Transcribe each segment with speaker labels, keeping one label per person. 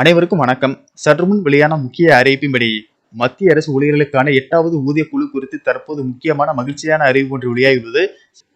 Speaker 1: அனைவருக்கும் வணக்கம். சற்று முன் வெளியான முக்கிய அறிவிப்பின்படி மத்திய அரசு ஊழியர்களுக்கான எட்டாவது ஊதிய குழு குறித்து தற்போது முக்கியமான மகிழ்ச்சியான அறிவிப்பு ஒன்று வெளியாகியுள்ளது.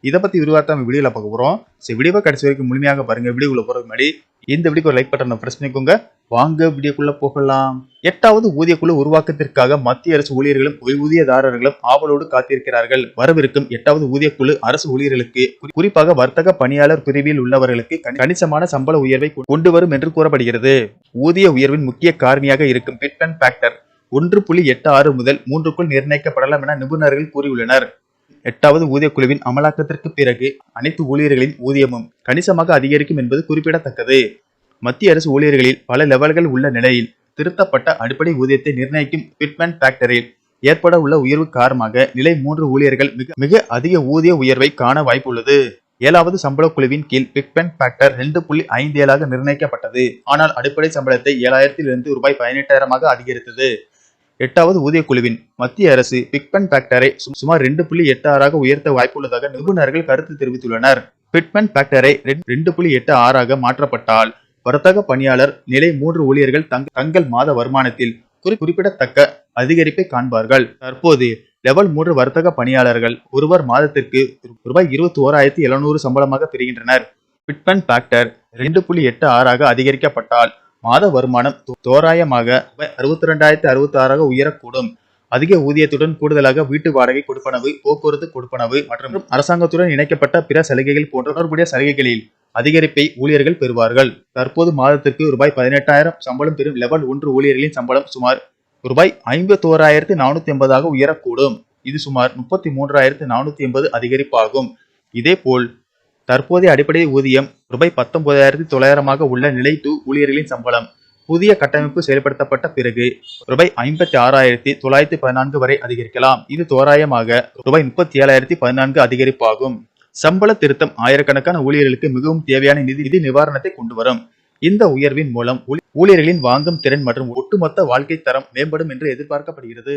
Speaker 1: இதை பத்தி விரிவாக நம்ம வீடியோல பார்க்க போறோம். ஸோ வீடியோவை கடைசி வரைக்கும் முழுமையாக பாருங்க. வீடியோக்குள்ள போறதுக்கு முன்னாடி இந்த வீடியோக்கு ஒரு லைக் பட்டனை ப்ரெஸ் பண்ணிக்கோங்க. வாங்க வீடியோக்குள்ள போகலாம். எட்டாவது ஊதிய குழு உருவாக்கத்திற்காக மத்திய அரசு ஊழியர்களும் ஓய்வூதியதாரர்களும் ஆவலோடு காத்திருக்கிறார்கள். வரவிருக்கும் எட்டாவது ஊதிய குழு அரசு ஊழியர்களுக்கு குறி- குறிப்பாக வர்த்தக பணியாளர் பிரிவில் உள்ளவர்களுக்கு கணிசமான சம்பள உயர்வை கொண்டு வரும் என்று கூறப்படுகிறது. ஊதிய உயர்வின் முக்கிய காரணியாக இருக்கும் பிட்மன் ஃபேக்டர் ஒன்று புள்ளி எட்டு ஆறு முதல் மூன்றுக்குள் நிர்ணயிக்கப்படலாம் என நிபுணர்கள் கூறியுள்ளனர். எட்டாவது ஊதிய குழுவின் அமலாக்கத்திற்கு பிறகு அனைத்து ஊழியர்களின் ஊதியமும் கணிசமாக அதிகரிக்கும் என்பது குறிப்பிடத்தக்கது. மத்திய அரசு ஊழியர்களில் பல லெவல்கள் உள்ள நிலையில் திருத்தப்பட்ட அடிப்படை ஊதியத்தை நிர்ணயிக்கும் பிட்மேன் ஃபேக்டரில் ஏற்பட உள்ள உயர்வு காரணமாக நிலை மூன்று ஊழியர்கள் மிக மிக அதிக ஊதிய உயர்வை காண வாய்ப்புள்ளது. ஏழாவது சம்பள குழுவின் கீழ் பிக்பென் ஃபேக்டர் ரெண்டு புள்ளி ஐந்து ஏழாக நிர்ணயிக்கப்பட்டது. ஆனால் அடிப்படை சம்பளத்தை ஏழாயிரத்திலிருந்து ரூபாய் பதினெட்டாயிரமாக அதிகரித்தது. எட்டாவது ஊதிய குழுவின் மத்திய அரசு பிக்பென் ஃபேக்டரை சுமார் ரெண்டு புள்ளி எட்டு ஆறாக உயர்த்த வாய்ப்புள்ளதாக நிபுணர்கள் கருத்து தெரிவித்துள்ளனர். பிட்மன் ஃபேக்டரை ரெண்டு புள்ளி எட்டு ஆறாக மாற்றப்பட்டால் வர்த்தக பணியாளர் நிலை மூன்று ஊழியர்கள் தங்கள் மாத வருமானத்தில் குறி- குறிப்பிடத்தக்க அதிகரிப்பை காண்பார்கள். தற்போது லெவல் மூன்று வர்த்தக பணியாளர்கள் ஒருவர் மாதத்திற்கு ரூபாய் இருபத்தி ஓராயிரத்தி எழுநூறு சம்பளமாக பெறுகின்றனர் பிட்மன் ஃபேக்டர் ரெண்டு புள்ளி எட்டு ஆறாக அதிகரிக்கப்பட்டால் மாத வருமானம் தோராயமாக ரூபாய் அறுபத்தி ரெண்டாயிரத்தி அறுபத்தி ஆறாக உயரக்கூடும். அதிக ஊதியத்துடன் கூடுதலாக வீட்டு வாடகை கொடுப்பனவு போக்குவரத்து கொடுப்பனவு மற்றும் அரசாங்கத்துடன் இணைக்கப்பட்ட பிற சலுகைகள் போன்ற தொடர்புடைய சலுகைகளில் அதிகரிப்பை ஊழியர்கள் பெறுவார்கள். தற்போது மாதத்திற்கு ரூபாய் பதினெட்டாயிரம் சம்பளம் பெறும் லெவல் ஒன்று ஊழியர்களின் சம்பளம் சுமார் ரூபாய் ஐம்பத்தோராயிரத்து நானூத்தி எண்பதாக உயரக்கூடும். இது சுமார் முப்பத்தி மூன்றாயிரத்து நானூத்தி எண்பது அதிகரிப்பாகும். இதேபோல் தற்போதைய அடிப்படை ஊதியம் ரூபாய் பத்தொன்பதாயிரத்தி தொள்ளாயிரமாக உள்ள நிலை டூ ஊழியர்களின் சம்பளம் புதிய கட்டமைப்பு செயல்படுத்தப்பட்ட பிறகு ரூபாய் ஐம்பத்தி ஆறாயிரத்தி தொள்ளாயிரத்தி பதினான்கு வரை அதிகரிக்கலாம். இது தோராயமாக ரூபாய் முப்பத்தி ஏழாயிரத்தி பதினான்கு அதிகரிப்பாகும். சம்பள திருத்தம் ஆயிரக்கணக்கான ஊழியர்களுக்கு மிகவும் தேவையான நிதி நிதி நிவாரணத்தை கொண்டு வரும். இந்த உயர்வின் மூலம் ஊழியர்களின் வாங்கும் திறன் மற்றும் ஒட்டுமொத்த வாழ்க்கை தரம் மேம்படும் என்று எதிர்பார்க்கப்படுகிறது.